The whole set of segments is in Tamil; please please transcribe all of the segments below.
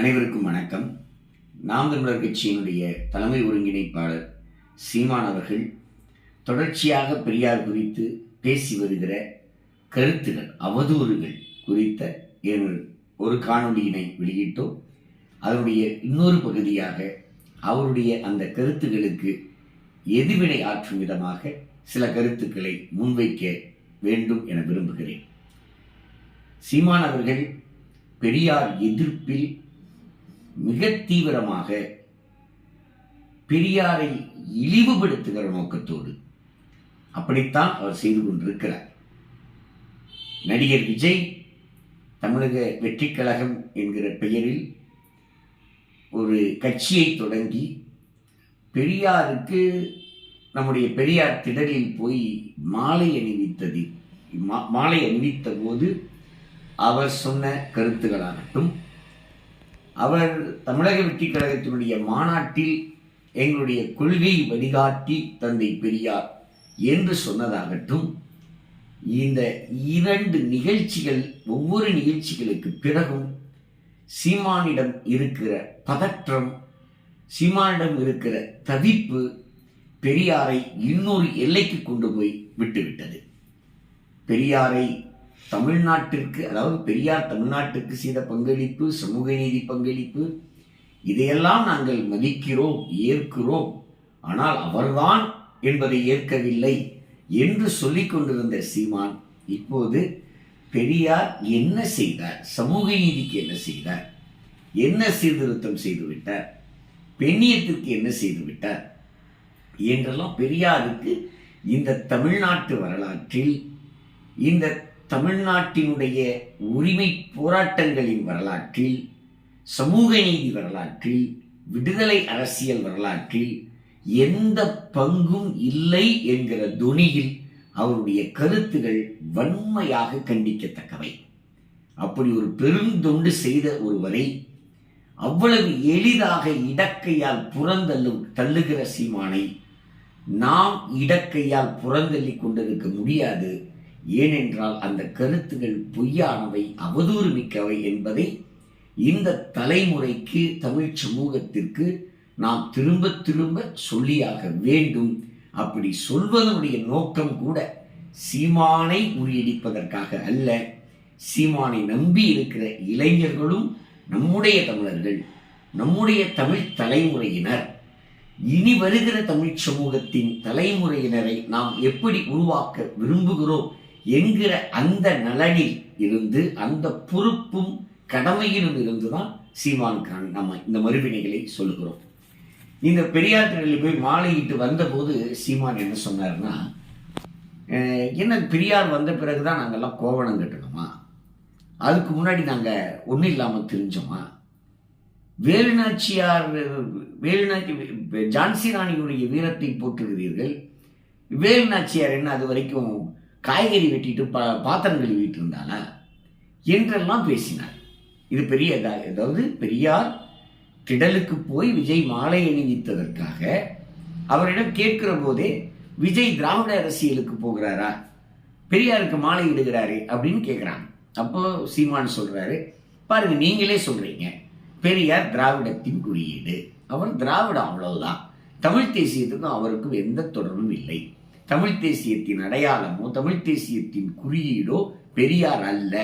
அனைவருக்கும் வணக்கம். நாம் தமிழர் கட்சியினுடைய தலைமை ஒருங்கிணைப்பாளர் சீமான் அவர்கள் தொடர்ச்சியாக பெரியார் குறித்து பேசி வருகிற கருத்துகள் அவதூறுகள் குறித்த ஒரு காணொலியினை வெளியிட்டோம். அதனுடைய இன்னொரு பகுதியாக அவருடைய அந்த கருத்துகளுக்கு எதிர்வினை ஆற்றும் விதமாக சில கருத்துக்களை முன்வைக்க வேண்டும் என விரும்புகிறேன். சீமான் அவர்கள் பெரியார் எதிர்ப்பில் மிக தீவிரமாக பெரியாரை இழிவுபடுத்துகிற நோக்கத்தோடு அப்படித்தான் அவர் செய்து கொண்டிருக்கிறார். நடிகர் விஜய் தமிழக வெற்றிக்கழகம் என்கிற பெயரில் ஒரு கட்சியை தொடங்கி பெரியாருக்கு நம்முடைய பெரியார் திடலில் போய் மாலை அணிவித்தது மா- மாலை அணிவித்த போது அவர் சொன்ன கருத்துக்களாகட்டும் அவர் தமிழக வெற்றி கழகத்தினுடைய மாநாட்டில் எங்களுடைய கொள்கை வழிகாட்டி தந்தை பெரியார் என்று சொன்னதாகட்டும் இந்த இரண்டு நிகழ்ச்சிகள் ஒவ்வொரு நிகழ்ச்சிகளுக்கு பிறகும் சீமானிடம் இருக்கிற பதற்றம் சீமானிடம் இருக்கிற தவிப்பு பெரியாரை இன்னொரு எல்லைக்கு கொண்டு போய் விட்டுவிட்டது. பெரியாரை தமிழ்நாட்டிற்கு அதாவது பெரியார் தமிழ்நாட்டுக்கு செய்த பங்களிப்பு சமூக நீதி பங்களிப்பு இதையெல்லாம் நாங்கள் மதிக்கிறோம் ஏற்கிறோம். ஆனால் அவர்தான் என்பதை ஏற்கவில்லை என்று சொல்லிக் கொண்டிருந்த சீமான் இப்போது பெரியார் என்ன செய்தார்? சமூக நீதிக்கு என்ன செய்தார்? என்ன சீர்திருத்தம் செய்துவிட்டார் பெண்ணியத்திற்கு என்ன செய்துவிட்டார் என்றெல்லாம் பெரியாருக்கு இந்த தமிழ்நாட்டு வரலாற்றில் இந்த தமிழ்நாட்டினுடைய உரிமை போராட்டங்களின் வரலாற்றில் சமூக நீதி வரலாற்றில் விடுதலை அரசியல் வரலாற்றில் எந்த பங்கும் இல்லை என்கிற துணியில் அவருடைய கருத்துகள் வன்மையாக கண்டிக்கத்தக்கவை. அப்படி ஒரு பெருந்தொண்டு செய்த ஒருவரை அவ்வளவு எளிதாக இடக்கையால் புறந்தள்ளும் தள்ளுகிற சீமானை நாம் இடக்கையால் புறந்தள்ளி கொண்டிருக்க முடியாது. ஏனென்றால் அந்த கருத்துகள் பொய்யானவை அவதூறு மிக்கவை என்பதை இந்த தலைமுறைக்கு தமிழ் சமூகத்திற்கு நாம் திரும்ப திரும்ப சொல்லியாக வேண்டும். அப்படி சொல்வதனுடைய நோக்கம் கூட சீமானை முறியடிப்பதற்காக அல்ல. சீமானை நம்பி இருக்கிற இளைஞர்களும் நம்முடைய தமிழர்கள் நம்முடைய தமிழ் தலைமுறையினர். இனி வருகிற தமிழ் சமூகத்தின் தலைமுறையினரை நாம் எப்படி உருவாக்க விரும்புகிறோம்? என்கிற அந்த நலனில் இருந்து அந்த பொறுப்பும் கடமையிலும் இருந்துதான் சீமானுக்கான நம்ம இந்த மறுவினைகளை சொல்லுகிறோம். இந்த பெரியார் திடலில் போய் மாலையிட்டு வந்தபோது சீமான் என்ன சொன்னார்னா என்ன பெரியார் வந்த பிறகுதான் நாங்கள்லாம் கோவணம் கட்டணுமா? அதுக்கு முன்னாடி நாங்கள் ஒன்றும் இல்லாமல் தெரிஞ்சோமா? வேலுநாச்சியார் வேலுநாச்சி ஜான்சி ராணியுடைய வீரத்தை போற்றுகிறீர்கள். வேலுநாச்சியார் என்ன அது வரைக்கும் காய்கறி வெட்டிட்டு பா பாத்திரம் கழுவிட்டு இருந்தாளா என்றெல்லாம் பேசினார் இது பெரிய அதாவது பெரியார் திடலுக்கு போய் விஜய் மாலை அணிவித்ததற்காக அவரிடம் கேட்கிற போதே விஜய் திராவிட அரசியலுக்கு போகிறாரா? பெரியாருக்கு மாலை இடுகிறாரு அப்படின்னு கேட்குறாங்க அப்போ சீமான் சொல்கிறாரு பாருங்க நீங்களே சொல்கிறீங்க பெரியார் திராவிடத்தின் குறியீடு. அவர் திராவிடம் அவ்வளவுதான். தமிழ் தேசியத்துக்கும் அவருக்கும் எந்த தொடர்பும் இல்லை. தமிழ் தேசியத்தின் அடையாளமோ தமிழ் தேசியத்தின் குறியீடோ பெரியார் அல்ல.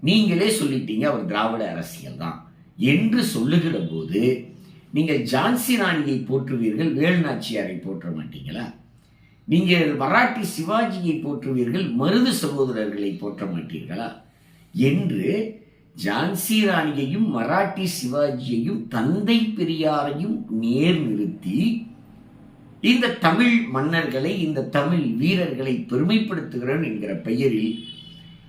நீங்களே சொல்லிட்டீங்க அவர் திராவிட அரசியல் தான். என்று சொல்லுகிற போது நீங்கள் ஜான்சி ராணியை போற்றுவீர்கள் வேலுநாச்சியாரை போற்ற மாட்டீங்களா? நீங்கள் மராட்டி சிவாஜியை போற்றுவீர்கள் மருது சகோதரர்களை போற்ற மாட்டீர்களா? என்று ஜான்சி ராணியையும் மராட்டி சிவாஜியையும் தந்தை பெரியாரையும் நேர் நிறுத்தி இந்த தமிழ் மன்னர்களை இந்த தமிழ் வீரர்களை பெருமைப்படுத்துகிறேன் என்கிற பெயரில்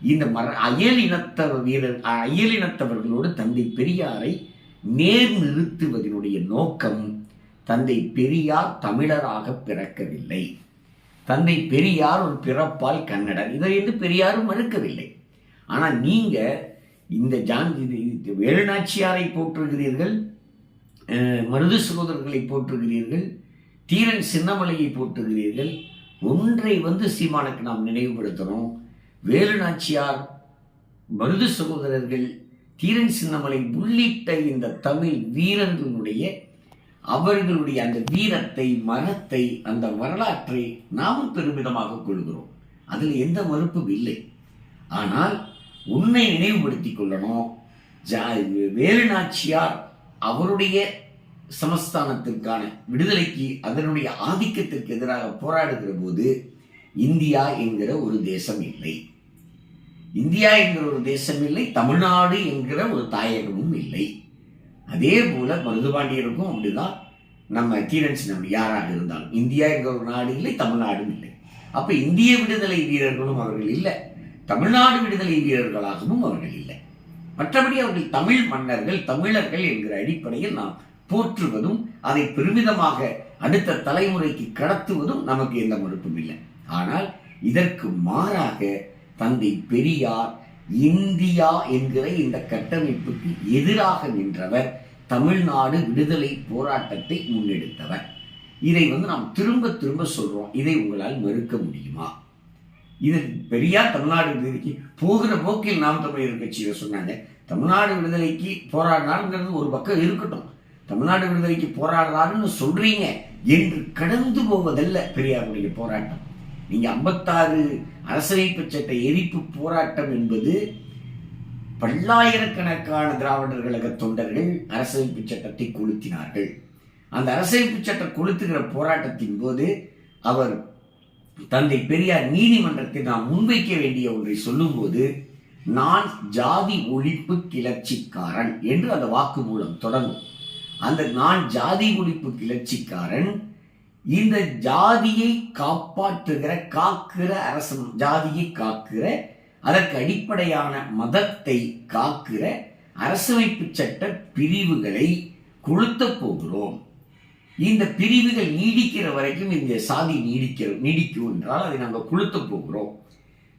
இந்த மர அயல் இனத்த வீரர் அயல் இனத்தவர்களோடு தந்தை பெரியாரை நேர் நிறுத்துவதனுடைய நோக்கம் தந்தை பெரியார் தமிழராக பிறக்கவில்லை. தந்தை பெரியார் ஒரு பிறப்பால் கன்னடர். இதை என்று பெரியாரும் மறுக்கவில்லை. ஆனால் நீங்க இந்த ஜான் இது- வேலுநாச்சியாரை போற்றுகிறீர்கள் மருது சகோதரர்களை போற்றுகிறீர்கள் தீரன் சின்னமலையை போட்டுகிறீர்கள் ஒன்றை வந்து சீமானுக்கு நாம் நினைவுபடுத்தணும். வேலுநாச்சியார் மருது சகோதரர்கள் தீரன் சின்னமலை உள்ளிட்ட இந்த தமிழ் வீரர்களுடைய அவர்களுடைய அந்த வீரத்தை மனத்தை அந்த வரலாற்றை நாமும் பெருமிதமாக கொள்கிறோம். அதில் எந்த மறுப்பும் இல்லை. ஆனால் உன்னை நினைவுபடுத்திக் கொள்ளணும். ஜா- வேலு நாச்சியார் அவருடைய சமஸ்தானத்திற்கான விடுதலைக்கு அதனுடைய ஆதிக்கத்திற்கு எதிராக போராடுகிற போது இந்தியா என்கிற ஒரு தேசம் இல்லை. இந்தியா என்கிற ஒரு தேசம் இல்லை தமிழ்நாடு என்கிற ஒரு தாயகமும் இல்லை. அதே போல மருதுபாண்டியருக்கும் அப்படிதான் நம்ம தீரன் சின்னம் யாராக இருந்தாலும். இந்தியா என்கிற ஒரு நாடு இல்லை தமிழ்நாடும் இல்லை. அப்ப இந்திய விடுதலை வீரர்களும் அவர்கள் இல்லை தமிழ்நாடு விடுதலை வீரர்களாகவும் அவர்கள் இல்லை. மற்றபடி அவர்கள் தமிழ் மன்னர்கள் தமிழர்கள் என்கிற அடிப்படையில் நாம் போற்றுவதும் அதை பெருமிதமாக அடுத்த தலைமுறைக்கு கடத்துவதும் நமக்கு எந்த மறுப்பும் இல்லை. ஆனால் இதற்கு மாறாக தந்தை பெரியார் இந்தியா என்கிற இந்த கட்டமைப்புக்கு எதிராக நின்றவர் தமிழ்நாடு விடுதலை போராட்டத்தை முன்னெடுத்தவர். இதை வந்து நாம் திரும்ப திரும்ப சொல்றோம். இதை உங்களால் மறுக்க முடியுமா? இது பெரியார் தமிழ்நாடு விடுதலைக்கு போகிற போக்கில் நாம் தமிழர் கட்சியில் சொன்னாங்க. தமிழ்நாடு விடுதலைக்கு போராடினாருங்கிறது ஒரு பக்கம் இருக்கட்டும். தமிழ்நாடு விடுதலைக்கு போராடுறாருன்னு சொல்றீங்க என்று கடந்து போவதல்ல பெரியாருடைய போராட்டம். நீங்க ஐம்பத்தாறு அரசமைப்பு சட்ட எரிப்பு போராட்டம் என்பது பல்லாயிரக்கணக்கான திராவிடர் கழக தொண்டர்கள் அரசமைப்பு சட்டத்தை கொளுத்தினார்கள். அந்த அரசமைப்பு சட்டம் கொளுத்துகிற போராட்டத்தின் போது அவர் தந்தை பெரியார் நீதிமன்றத்தில் நாம் முன்வைக்க வேண்டிய ஒன்றை சொல்லும்போது நான் ஜாதி ஒழிப்பு கிளர்ச்சிக்காரன் என்று அந்த வாக்குமூலம் தொடங்கும். அந்த நான் ஜாதி குடிப்பு கிளர்ச்சிக்காரன் இந்த ஜாதியை காப்பாற்றுகிற காக்கிற அரசன் ஜாதியை காக்கிற அதற்கு அடிப்படையான மதத்தை காக்கிற அரசமைப்பு சட்ட பிரிவுகளை கொளுத்தப் போகிறோம். இந்த பிரிவுகள் நீடிக்கிற வரைக்கும் இந்த சாதி நீடிக்கிற நீடிக்கும் என்றால் அதை நாங்கள் கொளுத்தப் போகிறோம்.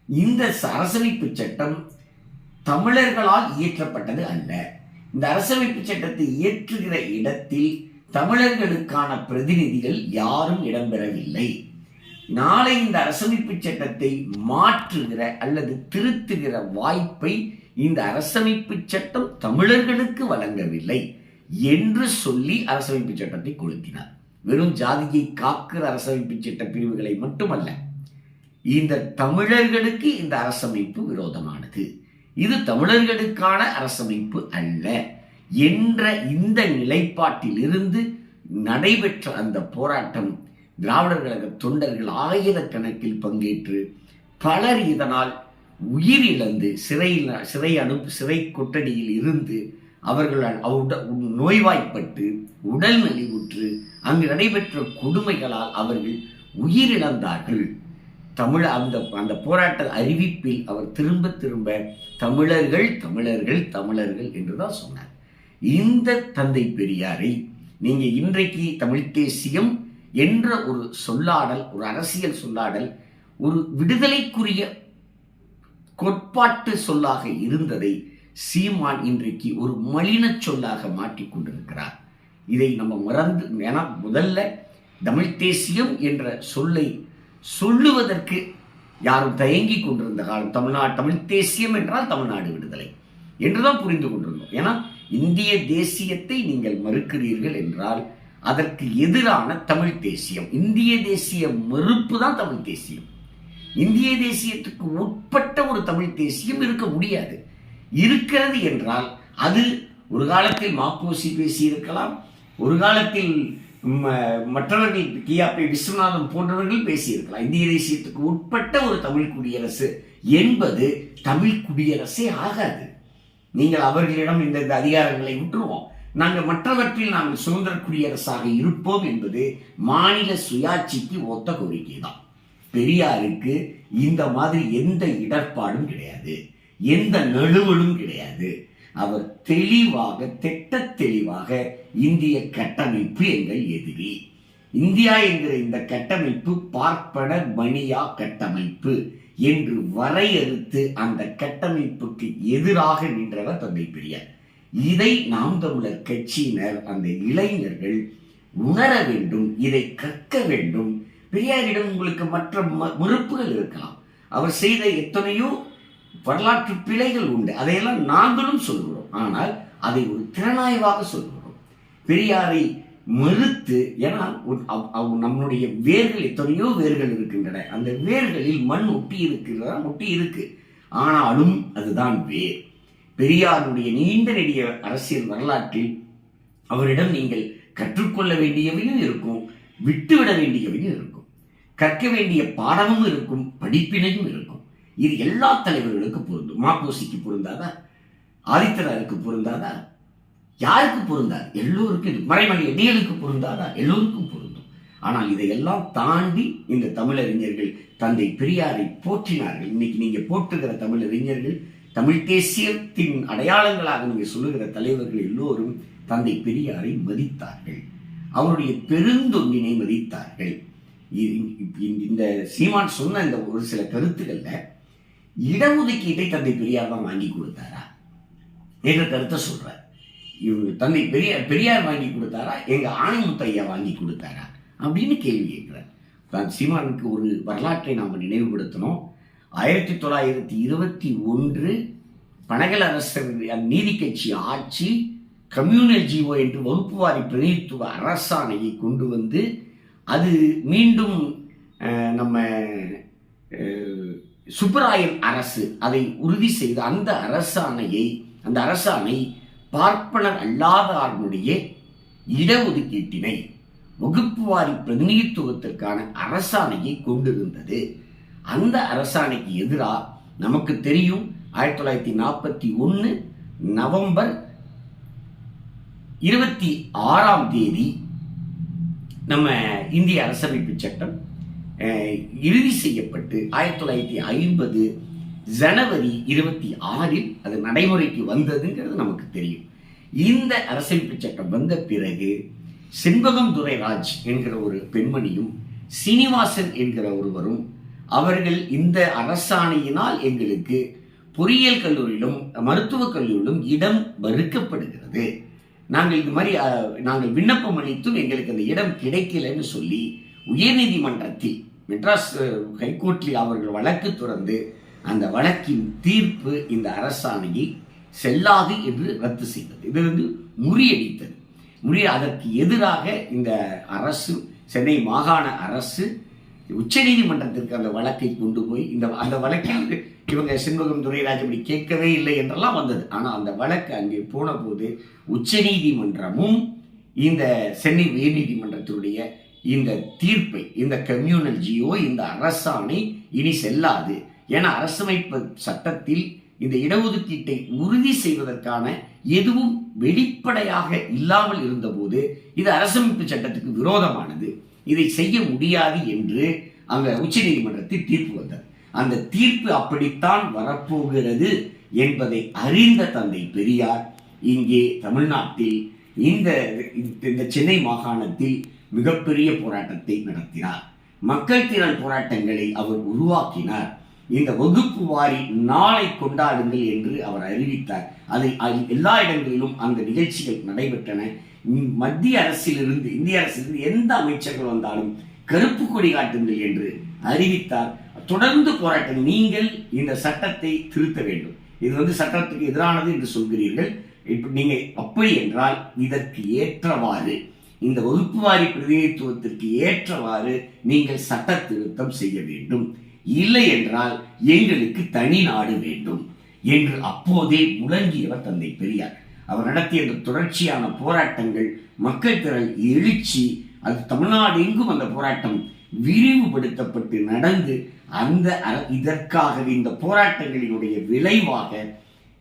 இந்த அரசமைப்பு சட்டம் தமிழர்களால் இயற்றப்பட்டது அல்ல. இந்த அரசமைப்பு சட்டத்தை இயற்றுகிற இடத்தில் தமிழர்களுக்கான பிரதிநிதிகள் யாரும் இடம்பெறவில்லை. நாளை இந்த அரசமைப்பு சட்டத்தை மாற்றுகிற அல்லது திருத்துகிற வாய்ப்பை இந்த அரசமைப்பு சட்டம் தமிழர்களுக்கு வழங்கவில்லை என்று சொல்லி அரசமைப்பு சட்டத்தை கொளுத்தினார். வெறும் ஜாதியை காக்கிற அரசமைப்பு சட்ட பிரிவுகளை மட்டுமல்ல இந்த தமிழர்களுக்கு இந்த அரசமைப்பு விரோதமானது. இது தமிழர்களுக்கான அரசமைப்பு அல்ல என்ற இந்த நிலைப்பாட்டிலிருந்து நடைபெற்ற அந்த போராட்டம் திராவிடர் கழக தொண்டர்கள் ஆயிரக்கணக்கில் பங்கேற்று பலர் இதனால் உயிரிழந்து சிறையில் சிறை அனுப்பு சிறை கொட்டடியில் இருந்து அவர்களால் உட- நோய்வாய்ப்பட்டு உடல் நலிவுற்று அங்கு நடைபெற்ற கொடுமைகளால் அவர்கள் உயிரிழந்தார்கள். தமிழ் அந்த அந்த போராட்ட அறிவிப்பில் அவர் திரும்ப திரும்ப தமிழர்கள் தமிழர்கள் தமிழர்கள் என்றுதான் சொன்னார். இந்த தந்தை பெரியாரை நீங்க இன்றைக்கு தமிழ் தேசியம் என்ற ஒரு சொல்லாடல் ஒரு அரசியல் சொல்லாடல் ஒரு விடுதலைக்குரிய கோட்பாட்டு சொல்லாக இருந்ததை சீமான் இன்றைக்கு ஒரு மலினச் சொல்லாக மாற்றிக் கொண்டிருக்கிறார். இதை நம்ம மறந்து ஏன்னா முதல்ல தமிழ் தேசியம் என்ற சொல்லை சொல்லுவதற்கு யாரும் தயங்கி கொண்டிருந்த காலம் தமிழ்நாடு தமிழ் தேசியம் என்றால் தமிழ்நாடு விடுதலை என்றுதான் புரிந்து கொண்டிருந்தோம். ஏன்னா இந்திய தேசியத்தை நீங்கள் மறுக்கிறீர்கள் என்றால் அதற்கு எதிரான தமிழ் தேசியம் இந்திய தேசிய மறுப்பு தான் தமிழ் தேசியம். இந்திய தேசியத்துக்கு உட்பட்ட ஒரு தமிழ் தேசியம் இருக்க முடியாது. இருக்கிறது என்றால் அது ஒரு காலத்தில் மாப்போசி பேசி இருக்கலாம் ஒரு காலத்தில் மற்றவர்கள் கியாப்பை விஸ்வநாதன் போன்றவர்கள் பேசியிருக்கலாம். இந்திய தேசியத்துக்கு உட்பட்ட ஒரு தமிழ் குடியரசு என்பது தமிழ் குடியரசே ஆகாது. நீங்கள் அவர்களிடம் இந்த இந்த அதிகாரங்களை விட்டுருவோம். நாங்கள் மற்றவற்றில் நாங்கள் சுதந்திர குடியரசாக இருப்போம் என்பது மாநில சுயாட்சிக்கு ஒத்த கோரிக்கை தான் பெரியாருக்கு இந்த மாதிரி எந்த இடர்பாடும் கிடையாது. எந்த நழுவலும் கிடையாது. அவர் தெளிவாக திட்ட தெளிவாக இந்திய கட்டமைப்பு எங்கள் எதிரி. இந்தியா என்கிற இந்த கட்டமைப்பு பார்ப்பன மணியா கட்டமைப்பு என்று வரையறுத்து அந்த கட்டமைப்புக்கு எதிராக நின்றவர் தந்தை பெரியார். இதை நாம் தமிழர் கட்சியினர் அந்த இளைஞர்கள் உணர வேண்டும் இதை கற்க வேண்டும். பெரியாரிடம் உங்களுக்கு மற்ற ம- மறுப்புகள் இருக்கலாம். அவர் செய்த எத்தனையோ வரலாற்று பிழைகள் உண்டு. அதையெல்லாம் நாங்களும் சொல்கிறோம். ஆனால் அதை ஒரு திறனாய்வாக சொல்கிறோம். பெரியாரை மறுத்து ஏன்னா அவ்- அவ்- நம்மளுடைய வேர்கள் எத்தனையோ வேர்கள் இருக்கின்றன. அந்த வேர்களில் மண் ஒட்டி இருக்கிறதா? ஒட்டி இருக்கு. ஆனாலும் அதுதான் வேர். பெரியாருடைய நீண்ட நெடிய அரசியல் வரலாற்றில் அவரிடம் நீங்கள் கற்றுக்கொள்ள வேண்டியவையும் இருக்கும் விட்டுவிட வேண்டியவையும் இருக்கும். கற்க வேண்டிய பாடமும் இருக்கும் படிப்பினையும் இருக்கும். இது எல்லா தலைவர்களுக்கும் பொருந்தும். மாப்போசிக்கு பொருந்தாதா? ஆதித்தராருக்கு பொருந்தாதா? யாருக்கு பொருந்தார் எல்லோருக்கும் இது மறைமலை எடியலுக்கு பொருந்தாதா? எல்லோருக்கும் பொருந்தும். ஆனால் இதையெல்லாம் தாண்டி இந்த தமிழறிஞர்கள் தந்தை பெரியாரை போற்றினார்கள். இன்னைக்கு நீங்க போற்றுகிற தமிழறிஞர்கள் தமிழ் தேசியத்தின் அடையாளங்களாக நீங்க சொல்லுகிற தலைவர்கள் எல்லோரும் தந்தை பெரியாரை மதித்தார்கள். அவருடைய பெருந்தொண்டினை மதித்தார்கள். இந்த சீமான் சொன்ன இந்த ஒரு சில கருத்துக்கள்ல இடஒதுக்கீட்டை தந்தை பெரியார் தான் வாங்கி கொடுத்தாரா? என்ற கருத்தை சொல்றார். இவங்க தந்தை பெரியார் பெரியார் வாங்கி கொடுத்தாரா? எங்கள் ஆணைமுத்தையா வாங்கி கொடுத்தாரா? அப்படின்னு கேள்வி கேட்கிறார். தான் சீமானுக்கு ஒரு வரலாற்றை நாம் நினைவுபடுத்தணும். ஆயிரத்தி தொள்ளாயிரத்தி இருபத்தி ஒன்று பனகல் அரசர் நீதி கட்சி ஆட்சி கம்யூனல் ஜீவோ என்று வகுப்புவாரி பிரதிநிதித்துவ அரசாணையை கொண்டு வந்து அது மீண்டும் நம்ம சுப்பராயன் அரசு அதை உறுதி செய்த அந்த அரசாணையை அந்த அரசாணை பார்ப்பனர் அல்லாதார்களுடைய இடஒதுக்கீட்டினை வகுப்புவாரி பிரதிநிதித்துவத்திற்கான அரசாணையை கொண்டிருந்தது. அந்த அரசாணைக்கு எதிராக நமக்கு தெரியும் ஆயிரத்தி தொள்ளாயிரத்தி நாற்பத்தி ஒன்று நவம்பர் இருபத்தி ஆறாம் தேதி நம்ம இந்திய அரசமைப்பு சட்டம் இறுதி செய்யப்பட்டு ஆயிரத்தி தொள்ளாயிரத்தி ஐம்பது ஜனவரி இருபத்தி ஆறில் அது நடைமுறைக்கு வந்ததுங்கிறது நமக்கு தெரியும். இந்த அரசமைப்பு சட்டம் வந்த பிறகு செண்பகம் துரைராஜ் என்கிற ஒரு பெண்மணியும் சீனிவாசன் என்கிற ஒருவரும் அவர்கள் இந்த அரசாணையினால் எங்களுக்கு பொறியியல் கல்லூரியிலும் மருத்துவக் கல்லூரியிலும் இடம் மறுக்கப்படுகிறது. நாங்கள் இது மாதிரி நாங்கள் விண்ணப்பம் அளித்தும் எங்களுக்கு அந்த இடம் கிடைக்கலன்னு சொல்லி உயர்நீதிமன்றத்தில் மெட்ராஸ் ஹைகோர்ட்டில் அவர்கள் வழக்கு துறந்து அந்த வழக்கின் தீர்ப்பு இந்த அரசாணையை செல்லாது என்று ரத்து செய்தது. இது வந்து முறியடித்தது. முறிய அதற்கு எதிராக இந்த அரசு சென்னை மாகாண அரசு உச்சநீதிமன்றத்திற்கு அந்த வழக்கை கொண்டு போய் இந்த அந்த வழக்கில் இவங்க செண்பகம் துரைராஜ் இப்படி கேட்கவே இல்லை என்றெல்லாம் வந்தது. ஆனால் அந்த வழக்கு அங்கே போன போது உச்சநீதிமன்றமும் இந்த சென்னை உயர்நீதிமன்றத்தினுடைய இந்த தீர்ப்பை இந்த கம்யூனல் ஜியோ இந்த அரசாணை இனி செல்லாது. ஏன்னா அரசமைப்பு சட்டத்தில் இந்த இடஒதுக்கீட்டை உறுதி செய்வதற்கான எதுவும் வெளிப்படையாக இல்லாமல் இருந்தபோது இது அரசமைப்பு சட்டத்துக்கு விரோதமானது. இதை செய்ய முடியாது என்று அங்க உச்சநீதிமன்றத்தில் தீர்ப்பு வந்தது. அந்த தீர்ப்பு அப்படித்தான் வரப்போகிறது என்பதை அறிந்த தந்தை பெரியார் இங்கே தமிழ்நாட்டில் இந்த இந்த சென்னை மாகாணத்தில் மிகப்பெரிய போராட்டத்தை நடத்தினார். மக்கள் திறன் போராட்டங்களை அவர் உருவாக்கினார். இந்த வகுப்பு வாரி நாளை கொண்டாடுங்கள் என்று அவர் அறிவித்தார். அதை அது எல்லா இடங்களிலும் அந்த நிகழ்ச்சிகள் நடைபெற்றன. மத்திய அரசிலிருந்து இந்திய அரசிலிருந்து எந்த அமைச்சர்கள் வந்தாலும் கருப்பு கொடி காட்டுங்கள் என்று அறிவித்தார். தொடர்ந்து போராட்டம் நீங்கள் இந்த சட்டத்தை திருத்த வேண்டும். இது வந்து சட்டத்துக்கு எதிரானது என்று சொல்கிறீர்கள். இப்போ நீங்கள் அப்படி என்றால் இதற்கு ஏற்றவாறு இந்த வகுப்பு வாரி பிரதிநிதித்துவத்திற்கு ஏற்றவாறு நீங்கள் சட்ட திருத்தம் செய்ய வேண்டும். இல்லை என்றால் எங்களுக்கு தனி நாடு வேண்டும் என்று அப்போதே முழங்கியவர் தந்தை பெரியார். அவர் நடத்திய அந்த தொடர்ச்சியான போராட்டங்கள் மக்கள் திரள் எழுச்சி அது தமிழ்நாடு எங்கும் அந்த போராட்டம் விரிவுபடுத்தப்பட்டு நடந்து அந்த அர- இதற்காகவே இந்த போராட்டங்களினுடைய விளைவாக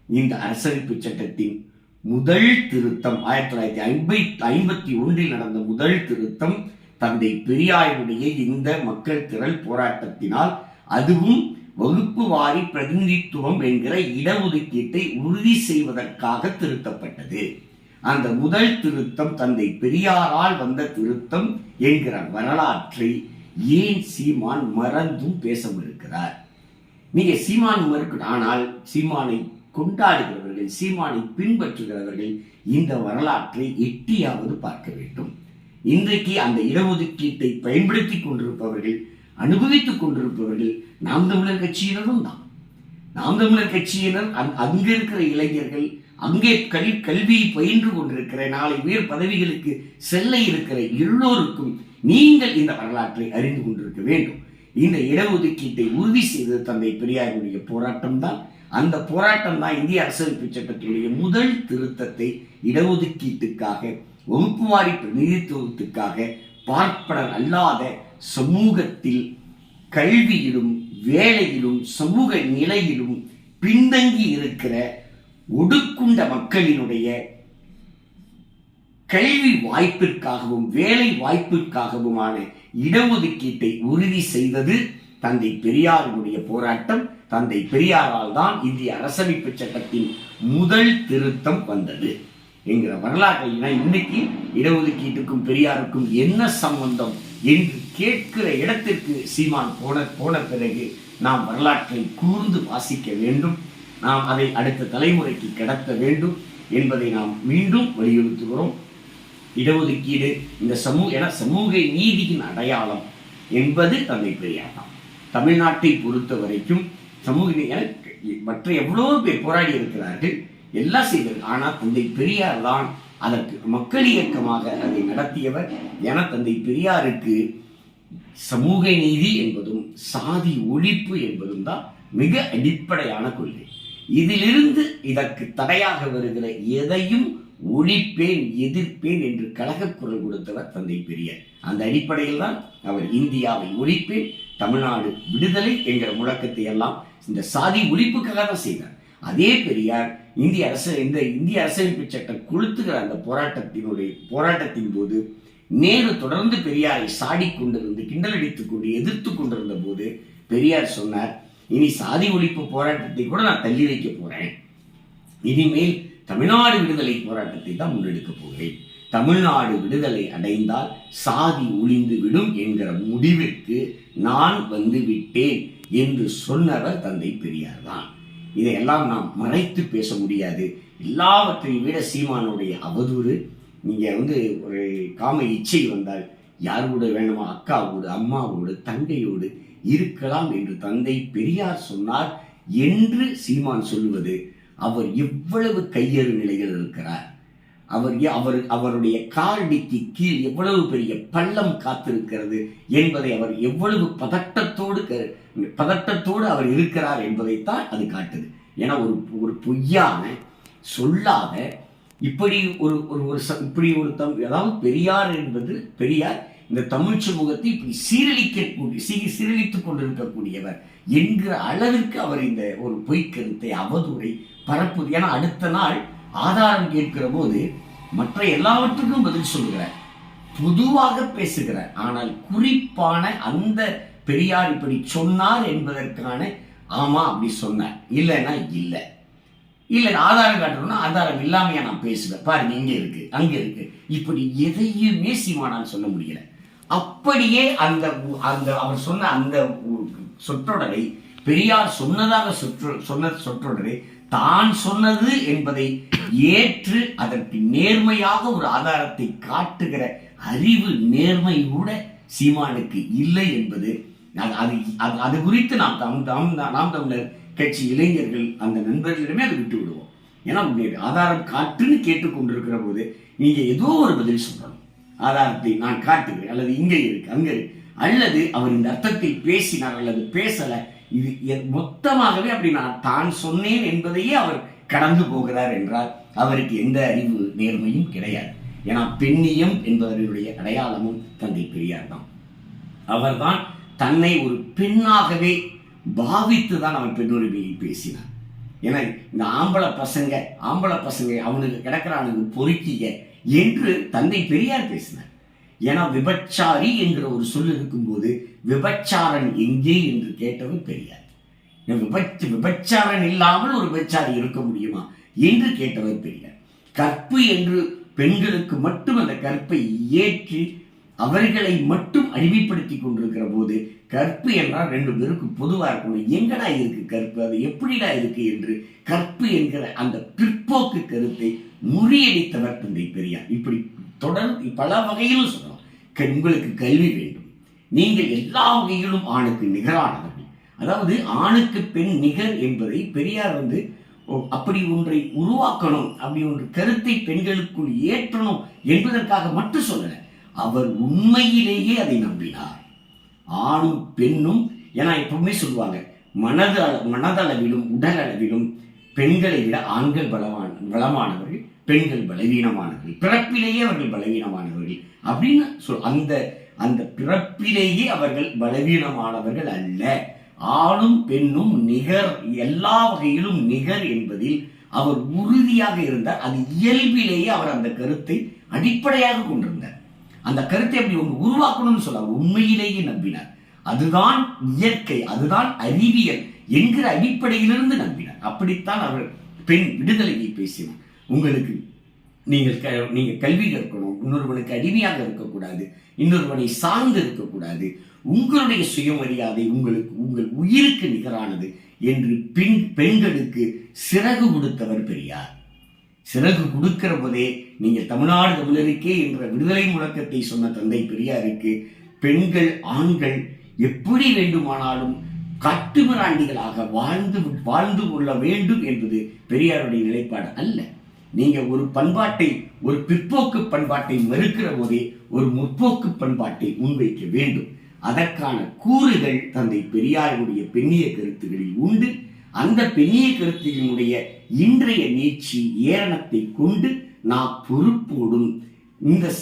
இந்த அரசமைப்பு சட்டத்தின் முதல் திருத்தம் ஆயிரத்தி தொள்ளாயிரத்தி ஐம்பத்தி ஐம்பத்தி ஒன்றில் நடந்த முதல் திருத்தம் தந்தை பெரியாருடைய இந்த மக்கள் திரள் போராட்டத்தினால் அதுவும் வகுப்பு வாரி பிரதிநிதித்துவம் என்கிற இடஒதுக்கீட்டை உறுதி செய்வதற்காக திருத்தப்பட்டது. அந்த முதல் திருத்தம் தந்தை பெரியாரால் வந்த திருத்தம் என்கிற வரலாற்றை ஏன் சீமான் மறந்தும் பேசவிருக்கிறார்? நீங்க சீமான் மறுக்கணும் ஆனால் சீமானை கொண்டாடுகிறவர்கள் சீமானை பின்பற்றுகிறவர்கள் இந்த வரலாற்றை எட்டியாவது பார்க்க வேண்டும். இன்றைக்கு அந்த இடஒதுக்கீட்டை பயன்படுத்திக் கொண்டிருப்பவர்கள் அனுபவித்துக் கொண்டிருப்பவர்கள் நாம் தமிழர் கட்சியினரும் தான். நாம் தமிழர் கட்சியினர் அங்- இருக்கிற இளைஞர்கள் அங்கே கல் கல்வியை பயின்று கொண்டிருக்கிற நாளை உயர் பதவிகளுக்கு செல்ல இருக்கிற எல்லோருக்கும் நீங்கள் இந்த வரலாற்றை அறிந்து கொண்டிருக்க வேண்டும். இந்த இடஒதுக்கீட்டை உறுதி செய்தது தந்தை பெரியாருடைய போராட்டம் தான். அந்த போராட்டம் தான் இந்திய அரசியலமைப்பு சட்டத்தினுடைய முதல் திருத்தத்தை இடஒதுக்கீட்டுக்காக வகுப்புவாரி பிரதிநிதித்துவத்துக்காக பார்ப்பனர் அல்லாத சமூகத்தில் கல்வியிலும் வேலையிலும் சமூக நிலையிலும் பின்தங்கி இருக்கிற ஒடுக்குண்ட மக்களினுடைய கல்வி வாய்ப்பிற்காகவும் வேலை வாய்ப்பிற்காகவுமான இடஒதுக்கீட்டை உறுதி செய்தது தந்தை பெரியாருடைய போராட்டம். தந்தை பெரியாரால் தான் இந்திய அரசமைப்பு சட்டத்தின் முதல் திருத்தம் வந்தது. என்கிற வரலாற்றை இன்னைக்கு இடஒதுக்கீட்டுக்கும் பெரியாருக்கும் என்ன சம்பந்தம்? என்று கேட்கிற இடத்திற்கு சீமான் போன போன பிறகு நாம் வரலாற்றை கூர்ந்து வாசிக்க வேண்டும். நாம் அதை அடுத்த தலைமுறைக்கு கடத்த வேண்டும் என்பதை நாம் மீண்டும் வலியுறுத்துகிறோம். இடஒதுக்கீடு இந்த சமூக என சமூக நீதியின் அடையாளம் என்பது தந்தை பெரியார் தான். தமிழ்நாட்டை பொறுத்த வரைக்கும் சமூக மற்ற எவ்வளோ பேர் போராடி இருக்கிறார்கள் எல்லாம் செய்தது. ஆனால் தந்தை பெரியார் தான் அதற்கு மக்கள் இயக்கமாக அதை நடத்தியவர் என தந்தை பெரியாருக்கு சமூக நீதி என்பதும் சாதி ஒழிப்பு என்பதும் தான் மிக அடிப்படையான கொள்கை. இதிலிருந்து இதற்கு தடையாக வருகிற எதையும் ஒழிப்பேன் எதிர்ப்பேன் என்று கழகக் குரல் கொடுத்தவர் தந்தை பெரியார். அந்த அடிப்படையில் தான் அவர் இந்தியாவை ஒழிப்பேன் தமிழ்நாடு விடுதலை என்கிற முழக்கத்தை எல்லாம் இந்த சாதி ஒழிப்புக்காக தான் செய்தார். அதே பெரியார் இந்திய அரசு இந்த இந்திய அரசமைப்பு சட்டம் கொளுத்துகிற அந்த போராட்டத்தினுடைய போராட்டத்தின் போது நேரு தொடர்ந்து பெரியாரை சாடி கொண்டிருந்து கிண்டலடித்து கொண்டு எதிர்த்து கொண்டிருந்த போது பெரியார் சொன்னார் இனி சாதி ஒழிப்பு போராட்டத்தை கூட நான் தள்ளி வைக்க போறேன். இனிமேல் தமிழ்நாடு விடுதலை போராட்டத்தை தான் முன்னெடுக்க போகிறேன். தமிழ்நாடு விடுதலை அடைந்தால் சாதி ஒளிந்து விடும் என்கிற முடிவிற்கு நான் வந்து விட்டேன் என்று சொன்னவர் தந்தை பெரியார் தான். இதையெல்லாம் நாம் மறைத்து பேச முடியாது. எல்லாவற்றையும் விட சீமானுடைய அவதூறு நீங்கள் வந்து ஒரு காம இச்சை வந்தால் யார் கூட வேணுமா அக்காவோடு அம்மாவோடு தங்கையோடு இருக்கலாம் என்று தந்தை பெரியார் சொன்னார் என்று சீமான் சொல்லுவது அவர் எவ்வளவு கையறு நிலையில் இருக்கிறார். அவர் அவர் அவருடைய காலடிக்கு கீழ் எவ்வளவு பெரிய பள்ளம் காத்திருக்கிறது என்பதை அவர் எவ்வளவு பதட்டத்தோடு பதட்டத்தோடு அவர் இருக்கிறார் என்பதைத்தான் அது காட்டுது. ஏன்னா ஒரு ஒரு பொய்யான சொல்லாத இப்படி ஒரு ஒரு ஒரு ச- இப்படி ஒரு தம் அதாவது பெரியார் என்பது பெரியார் இந்த தமிழ் சமூகத்தை இப்படி சீரழிக்கக்கூடிய சீ சீரழித்துக் கொண்டிருக்கக்கூடியவர் என்கிற அளவிற்கு அவர் இந்த ஒரு பொய்க்கருத்தை அவதூறை பரப்புது. ஏன்னா அடுத்த நாள் ஆதாரம் கேட்கிற போது மற்ற எல்லாவற்றுக்கும் பதில் சொல்லுகிறார். பொதுவாக பேசுகிறார். ஆனால் குறிப்பான அந்த பெரியார் இப்படி சொன்னார் என்பதற்கான ஆமா அப்படி சொன்னார். இல்லைன்னா இல்லை. இல்லை ஆதாரம் காட்டணும்னா ஆதாரம் இல்லாமையா நான் பேசுவேன். பாருங்க இங்க இருக்கு அங்க இருக்கு. இப்படி எதையுமே சீமானால் சொல்ல முடியல. அப்படியே அந்த அந்த அவர் சொன்ன அந்த சொற்றொடரை பெரியார் சொன்னதாக சொற்று சொன்ன சொற்றொடரை தான் சொன்னது என்பதை ஏற்று அதற்கு நேர்மையாக ஒரு ஆதாரத்தை காட்டுகிற அறிவு நேர்மை கூட சீமானுக்கு இல்லை என்பது அது அது அது- அது குறித்து நாம் தம் தம் நாம் தமிழர் கட்சி இளைஞர்கள் அந்த நண்பர்களிடமே அதை விட்டு விடுவோம் ஏன்னா உங்களுடைய ஆதாரம் காட்டுன்னு கேட்டுக்கொண்டிருக்கிற போது நீங்க ஏதோ ஒரு பதில் சொல்லணும். ஆதாரத்தை நான் காட்டுகிறேன் அல்லது இங்கே இருக்கு அங்கே இருக்கு. அல்லது அவர் இந்த அர்த்தத்தில் பேசினார் அல்லது பேசலை இது மொத்தமாகவே அப்படி நான் தான் சொன்னேன் என்பதையே அவர் கடந்து போகிறார் என்றால் அவருக்கு எந்த அறிவு நேர்மையும் கிடையாது. ஏன்னா பெண்ணியம் என்பதனுடைய அடையாளமும் தந்தை பெரியார் தான். அவர்தான் தன்னை ஒரு பெண்ணாகவே பாவித்து தான் அவன் பெண்ணுரிமையை பேசினார் ஏன்னா இந்த ஆம்பளை பசங்க ஆம்பளை பசங்க அவனுக்கு கிடக்கிறானுங்க பொறுக்கிய என்று தந்தை பெரியார் பேசினார். ஏன்னா விபச்சாரி என்கிற ஒரு சொல் இருக்கும்போது விபச்சாரன் எங்கே என்று கேட்டவர் பெரியார் விபச்சு விபச்சாரன் இல்லாமல் ஒரு விபச்சாரி இருக்க முடியுமா என்று கேட்டவர் பெரியார் கற்பு என்று பெண்களுக்கு மட்டும் அந்த கற்பை ஏற்றி அவர்களை மட்டும் அடிமைப்படுத்தி கொண்டிருக்கிற போது கற்பு என்றால் ரெண்டு பேருக்கு பொதுவாக இருக்கணும். எங்கடா இருக்கு கற்பு? அது எப்படிடா இருக்கு என்று கற்பு என்கிற அந்த பிற்போக்கு கருத்தை முறியடித்தவர் தந்தை பெரியார். இப்படி தொடர்ந்து பல வகையிலும் சொல்லலாம். உங்களுக்கு கல்வி வேண்டும். நீங்கள் எல்லா வகையிலும் ஆணுக்கு நிகரானவர்கள். அதாவது ஆணுக்கு பெண் நிகர் என்பதை பெரியார் வந்து அப்படி ஒன்றை உருவாக்கணும் அப்படி ஒன்று கருத்தை பெண்களுக்குள் ஏற்றணும் என்பதற்காக மட்டும் சொல்லல. அவர் உண்மையிலேயே அதை நம்பினார். ஆணும் பெண்ணும் ஏன்னா எப்பவுமே சொல்லுவாங்க மனது மனதளவிலும் உடல் அளவிலும் பெண்களை விட ஆண்கள் பலமான பலமானவர்கள். பெண்கள் பலவீனமானவர்கள் பிறப்பிலேயே அவர்கள் பலவீனமானவர்கள் அப்படின்னு சொல் அந்த அந்த பிறப்பிலேயே அவர்கள் பலவீனமானவர்கள் அல்ல. ஆணும் பெண்ணும் நிகர் எல்லா வகையிலும் நிகர் என்பதில் அவர் உறுதியாக இருந்தார். அது இயல்பிலேயே அவர் அந்த கருத்தை அடிப்படையாக கொண்டிருந்தார். அந்த கருத்தை அப்படி ஒன்று உருவாக்கணும்னு சொல்ல உண்மையிலேயே நம்பினார். அதுதான் இயற்கை அதுதான் அறிவியல் என்கிற அடிப்படையிலிருந்து நம்பினார். அப்படித்தான் அவர் பெண் விடுதலையை பேசினார். உங்களுக்கு நீங்கள் க நீங்கள் கல்வி கற்கணும் இன்னொருவனுக்கு அடிமையாக இருக்கக்கூடாது இன்னொருவனை சார்ந்து இருக்கக்கூடாது உங்களுடைய சுயமரியாதை உங்களுக்கு உங்கள் உயிருக்கு நிகரானது என்று பெண் பெண்களுக்கு சிறகு கொடுத்தவர் பெரியார். சிறகு கொடுக்கிற போதே நீங்கள் தமிழ்நாடு தமிழருக்கே என்ற விடுதலை முழக்கத்தை சொன்ன தந்தை பெரியாருக்கு பெண்கள் ஆண்கள் எப்படி வேண்டுமானாலும் கட்டுமிராண்டிகளாக வாழ்ந்து வாழ்ந்து கொள்ள வேண்டும் என்பது பெரியாருடைய நிலைப்பாடு அல்ல. நீங்க ஒரு பண்பாட்டை ஒரு பிற்போக்கு பண்பாட்டை மறுக்கிற போதே ஒரு முற்போக்கு பண்பாட்டை முன்வைக்க வேண்டும். அதற்கான கூறுகள் தந்தை பெரியாருடைய பெண்ணிய கருத்துகளில் உண்டு. அந்த பெண்ணிய கருத்துகளினுடைய இன்றைய நீட்சி ஏரணத்தை கொண்டு நாம் பொறுப்போடும். இந்த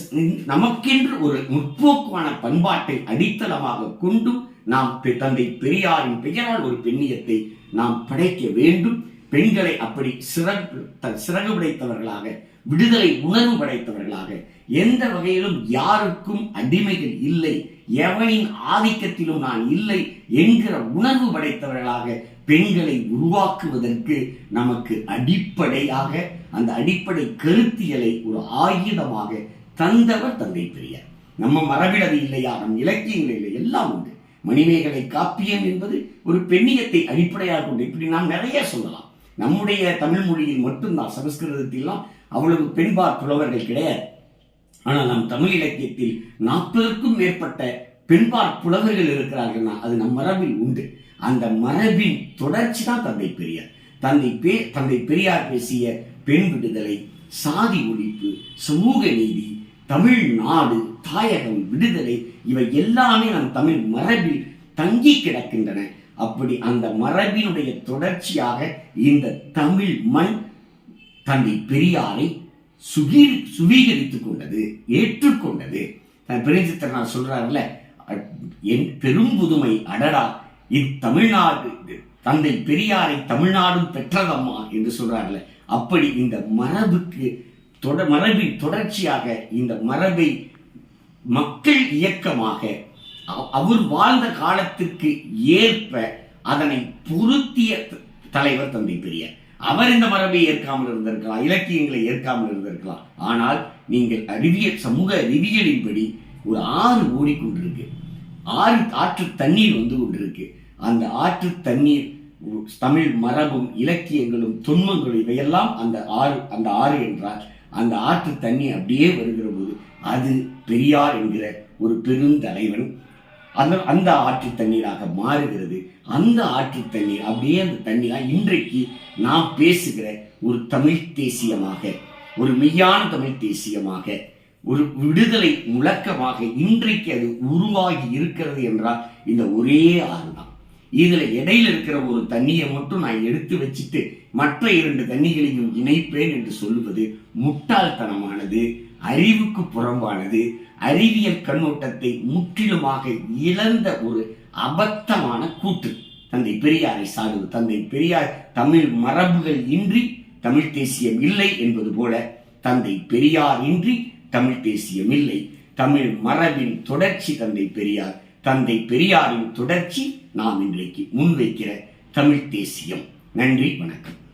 நமக்கென்று ஒரு முற்போக்கான பண்பாட்டை அடித்தளமாக கொண்டும் நாம் பெ- தந்தை பெரியாரின் பெயரால் ஒரு பெண்ணியத்தை நாம் படைக்க வேண்டும். பெண்களை அப்படி சிறகு த- சிறகு படைத்தவர்களாக விடுதலை உணர்வு படைத்தவர்களாக எந்த வகையிலும் யாருக்கும் அடிமைகள் இல்லை எவனின் ஆதிக்கத்திலும் நான் இல்லை என்கிற உணர்வு படைத்தவர்களாக பெண்களை உருவாக்குவதற்கு நமக்கு அடிப்படையாக அந்த அடிப்படை கருத்தியலை ஒரு ஆயுதமாக தந்தவர் தந்தை பெரியார். நம்ம மரபிடது இல்லையா? நம் இலக்கியங்கள் இல்லை. எல்லாம் உண்டு. மணிமேகலை காப்பியம் என்பது ஒரு பெண்ணியத்தை அடிப்படையாக கொண்டு இப்படி நாம் நிறைய சொல்லலாம். நம்முடைய தமிழ் மொழியில் மட்டும்தான் சமஸ்கிருதத்திலாம் அவ்வளவு பெண்பார் புலவர்கள் கிடையாது. ஆனால் நம் தமிழ் இலக்கியத்தில் நாற்பதற்கும் மேற்பட்ட பெண்பார் புலவர்கள் இருக்கிறார்கள்னா அது நம் மரபில் உண்டு. அந்த மரபின் தொடர்ச்சி தான் தந்தை பெரியார். தந்தை பே தந்தை பெரியார் பேசிய பெண் விடுதலை சாதி ஒழிப்பு சமூக நீதி தமிழ்நாடு தாயகம் விடுதலை இவை எல்லாமே நம் தமிழ் மரபில் தங்கி கிடக்கின்றன. அப்படி அந்த மரபினுடைய தொடர்ச்சியாக இந்த தமிழ் மண் தந்தை பெரியாரை சுகீர் சுவீகரித்துக் கொண்டது ஏற்றுக்கொண்டது. பிரிஞ்சித்தர் நான் சொல்றாருல என் பெரும் புதுமை அடடா இத்தமிழ்நாடு தந்தை பெரியாரை தமிழ்நாடும் பெற்றதம்மா என்று சொல்றாருல அப்படி இந்த மரபுக்கு தொட மரபின் தொடர்ச்சியாக இந்த மரபை மக்கள் இயக்கமாக அவர் வாழ்ந்த காலத்திற்கு ஏற்ப அதனை பொருத்திய த- தலைவர் தந்தை பெரியார். அவர் இந்த மரபை ஏற்காமல் இருந்திருக்கலாம் இலக்கியங்களை ஏற்காமல் இருந்திருக்கலாம். ஆனால் நீங்கள் அறிவியல் சமூக அறிவியலின்படி ஒரு ஆறு ஓடிக்கொண்டிருக்கு. ஆறு ஆற்று தண்ணீர் வந்து கொண்டிருக்கு. அந்த ஆற்று தண்ணீர் தமிழ் மரபும் இலக்கியங்களும் துன்பங்களும் இவையெல்லாம் அந்த ஆறு அந்த ஆறு என்றால் அந்த ஆற்று தண்ணி அப்படியே வருகிற போது அது பெரியார் என்கிற ஒரு பெருந்தலைவன் அந்த அந்த ஆற்று தண்ணீராக மாறுகிறது. அந்த ஆற்று தண்ணீர் அப்படியே அந்த தண்ணீராக இன்றைக்கு நான் பேசுகிற ஒரு தமிழ் தேசியமாக ஒரு மெய்யான தமிழ் தேசியமாக ஒரு விடுதலை முழக்கமாக இன்றைக்கு அது உருவாகி இருக்கிறது என்றால் இந்த ஒரே ஆறு தான் இதில் இடையில இருக்கிற ஒரு தண்ணியை மட்டும் நான் எடுத்து வச்சுட்டு மற்ற இரண்டு தண்ணிகளையும் இணைப்பேன் என்று சொல்லுவது முட்டாள்தனமானது அறிவுக்கு புறம்பானது அறிவியல் கண்ணோட்டத்தை முற்றிலுமாக இழந்த ஒரு அபத்தமான கூற்று தந்தை பெரியாரை சாடுவது தந்தை பெரியார் தமிழ் மரபுகள் இன்றி தமிழ் தேசியம் இல்லை என்பது போல தந்தை பெரியார் இன்றி தமிழ் தேசியம் இல்லை. தமிழ் மரபின் தொடர்ச்சி தந்தை பெரியார். தந்தை பெரியாரின் தொடர்ச்சி நாம் இன்றைக்கு முன்வைக்கிற தமிழ் தேசியம். நன்றி வணக்கம்.